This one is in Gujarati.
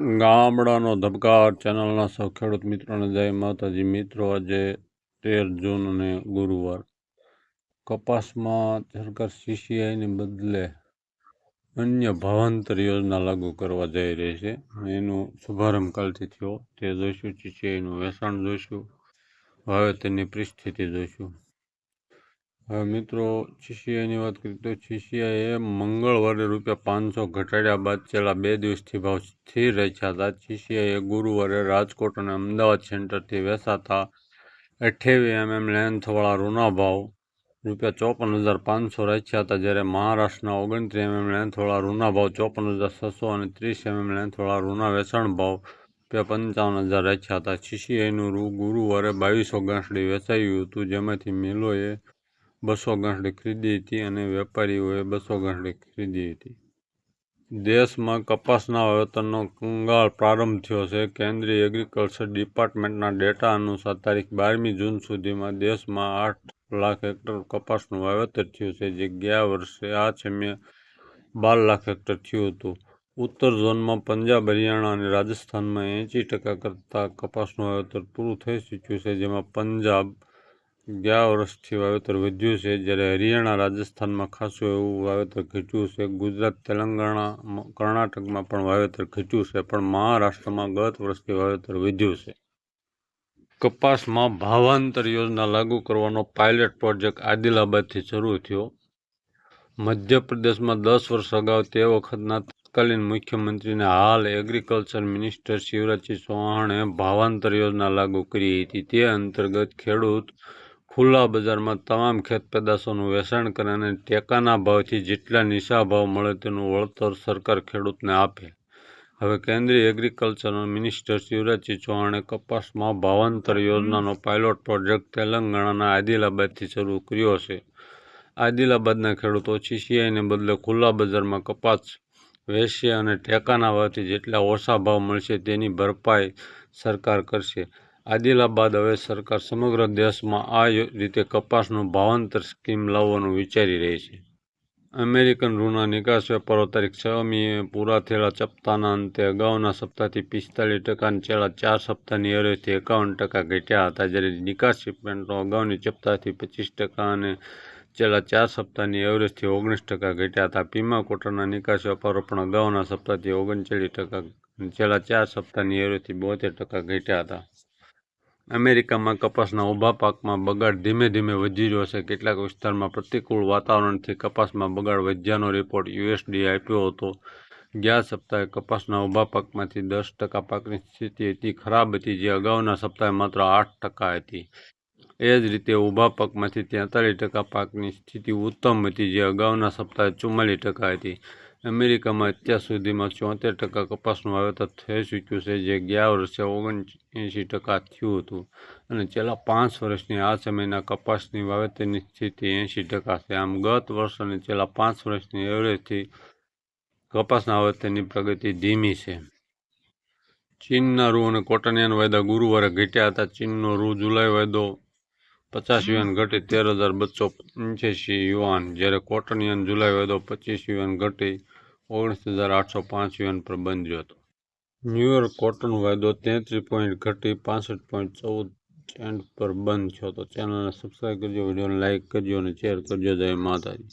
ગામડાનો ધબકાર ચેનલના સૌ ખેડૂત મિત્રોને જય માતાજી. મિત્રો, આજે તેર જૂન અને ગુરુવાર. કપાસમાં સરકાર સીસીઆઈને બદલે અન્ય ભાવાંતર યોજના લાગુ કરવા જઈ રહી છે. એનો શુભારંભ કાલથી થયો. તે જોઈશું, સીસીઆઈનું વેચાણ જોઈશું, વાવેતરની પરિસ્થિતિ જોઈશું. હવે મિત્રો છીસીઆઈની વાત કરીએ તો છીસીઆઈએ મંગળવારે રૂપિયા પાંચસો ઘટાડ્યા બાદ છેલ્લા બે દિવસથી ભાવ સ્થિર રહ્યા હતા છીસીઆઈએ ગુરુવારે રાજકોટ અને અમદાવાદ સેન્ટરથી વેચાતા અઠ્યાવી એમએમ લેન્થવાળા રૂના ભાવ રૂપિયા ચોપન હજાર પાંચસો રાખ્યા હતા, જ્યારે મહારાષ્ટ્રના ઓગણત્રીસ એમએમ લેન્થવાળા રૂના ભાવ ચોપન હજાર છસો અને ત્રીસ એમએમ લેન્થવાળા રૂના વેચાણ ભાવ રૂપિયા પંચાવન હજાર રાખ્યા હતા. છીસીઆઈનું રૂ ગુરુવારે બાવીસો ગાંસડી વેચાયું હતું, જેમાંથી મિલોએ બસો ગાંઠડી ખરીદી હતી અને વેપારીઓએ બસો ગાંઠડી ખરીદી હતી. દેશમાં કપાસના વાવેતરનો કંગાળ પ્રારંભ થયો છે. કેન્દ્રીય એગ્રીકલ્ચર ડિપાર્ટમેન્ટના ડેટા અનુસાર તારીખ બારમી જૂન સુધીમાં દેશમાં આઠ લાખ હેક્ટર કપાસનું વાવેતર થયું છે, જે ગયા વર્ષે આ છેમે બાર લાખ હેક્ટર થયું હતું. ઉત્તર ઝોનમાં પંજાબ, હરિયાણા અને રાજસ્થાનમાં એંસી ટકા કરતાં કપાસનું વાવેતર પૂરું થઈ ચૂક્યું છે, જેમાં પંજાબ ગયા વર્ષથી વાવેતર વધ્યું છે. જ્યારે હરિયાણા, રાજસ્થાનમાં ખાસું એવું વાવેતર ઘટ્યું છે. ગુજરાત, તેલંગાણા કર્ણાટકમાં પણ વાવેતર ઘટ્યું છે. પણ મહારાષ્ટ્રમાં ગત વર્ષથી વાવેતર વધ્યું છે. કપાસમાં ભાવાંતર યોજના લાગુ કરવાનો પાયલટ પ્રોજેક્ટ આદિલાબાદથી શરૂ થયો. મધ્યપ્રદેશમાં દસ વર્ષ અગાઉ તે વખતના તત્કાલીન મુખ્યમંત્રીને હાલ એગ્રીકલ્ચર મિનિસ્ટર શિવરાજસિંહ ચૌહાણે ભાવાંતર યોજના લાગુ કરી હતી. તે અંતર્ગત ખેડૂત ખુલ્લા બજારમાં તમામ ખેત પેદાશોનું વેચાણ કરે અને ટેકાના ભાવથી જેટલા નીચા ભાવ મળે તેનું વળતર સરકાર ખેડૂતને આપે. હવે કેન્દ્રીય એગ્રીકલ્ચર મિનિસ્ટર શિવરાજસિંહ ચૌહાણે કપાસમાં ભાવાંતર યોજનાનો પાયલોટ પ્રોજેક્ટ તેલંગાણાના આદિલાબાદથી શરૂ કર્યો છે. આદિલાબાદના ખેડૂતો સીસીઆઈને બદલે ખુલ્લા બજારમાં કપાસ વેચશે અને ટેકાના ભાવથી જેટલા ઓછા ભાવ મળશે તેની ભરપાઈ સરકાર કરશે. આદિલાબાદ હવે સરકાર સમગ્ર દેશમાં આ રીતે કપાસનું ભાવાંતર સ્કીમ લાવવાનું વિચારી રહી છે. અમેરિકન રૂના નિકાસ વેપારો તારીખ છ મીએ પૂરા થયેલા સપ્તાહના અંતે અગાઉના સપ્તાહથી પિસ્તાલીસ ટકા અને છેલ્લા ચાર સપ્તાહની એવરેજથી એકાવન ટકા ઘટ્યા હતા. જ્યારે નિકાસ શિપમેન્ટો અગાઉની સપ્તાહથી પચીસ ટકા અને છેલ્લા ચાર સપ્તાહની એવરેજથી ઓગણીસ ટકા ઘટ્યા હતા. પીમા કોટરના નિકાસ વેપારો પણ અગાઉના સપ્તાહથી ઓગણચાલીસ ટકા છેલ્લા ચાર સપ્તાહની એવરેજથી બોતેર ટકા ઘટ્યા હતા. અમેરિકામાં કપાસના ઊભા પાકમાં બગાડ ધીમે ધીમે વધી રહ્યો છે. કેટલાક વિસ્તારમાં પ્રતિકૂળ વાતાવરણથી કપાસમાં બગાડ વધ્યાનો રિપોર્ટ યુએસડી આપ્યો હતો. ગયા સપ્તાહે કપાસના ઊભા પાકમાંથી દસ ટકા પાકની સ્થિતિ હતી ખરાબ હતી જે અગાઉના સપ્તાહે માત્ર આઠ ટકા હતી. એ જ રીતે ઊભા પાકમાંથી તેતાલીસ ટકા પાકની સ્થિતિ ઉત્તમ હતી જે અગાઉના સપ્તાહે ચુમ્માલીસ ટકા હતી. અમેરિકામાં અત્યાર સુધીમાં ચોતેર ટકા કપાસનું વાવેતર થઈ ચૂક્યું છે, જે ગયા વર્ષે ઓગણએંશી ટકા થયું હતું. અને છેલ્લા પાંચ વર્ષની આ સમયના કપાસની વાવેતરની સ્થિતિ એંશી ટકા છે. આમ ગત વર્ષ અને છેલ્લા પાંચ વર્ષની એવરેજથી કપાસના વાવેતરની પ્રગતિ ધીમી છે. ચીનના રૂ અને કોટનિયાન વાયદા ગુરુવારે ઘટ્યા હતા. ચીનનો રૂ જુલાઈ વાયદો પચાસ યુએન ઘટી તેર હજાર બસો પંચ્યાસી યુવાન જ્યારે કોટનિયન જુલાઈ વાયદો પચીસ યુએન ઘટી ઓગણીસ હજાર આઠસો પાંચ યુએન પર બંધ્યો હતો. ન્યૂયોર્ક કોટન વાયદો તેત્રીસ પોઈન્ટ ઘટી પાસઠ પોઈન્ટ ચૌદ સેન્ટ પર બંધ થયો હતો. ચેનલને સબસ્ક્રાઈબ કરજો વિડીયોને લાઇક કરજો અને શેર કરજો. જય માતાજી.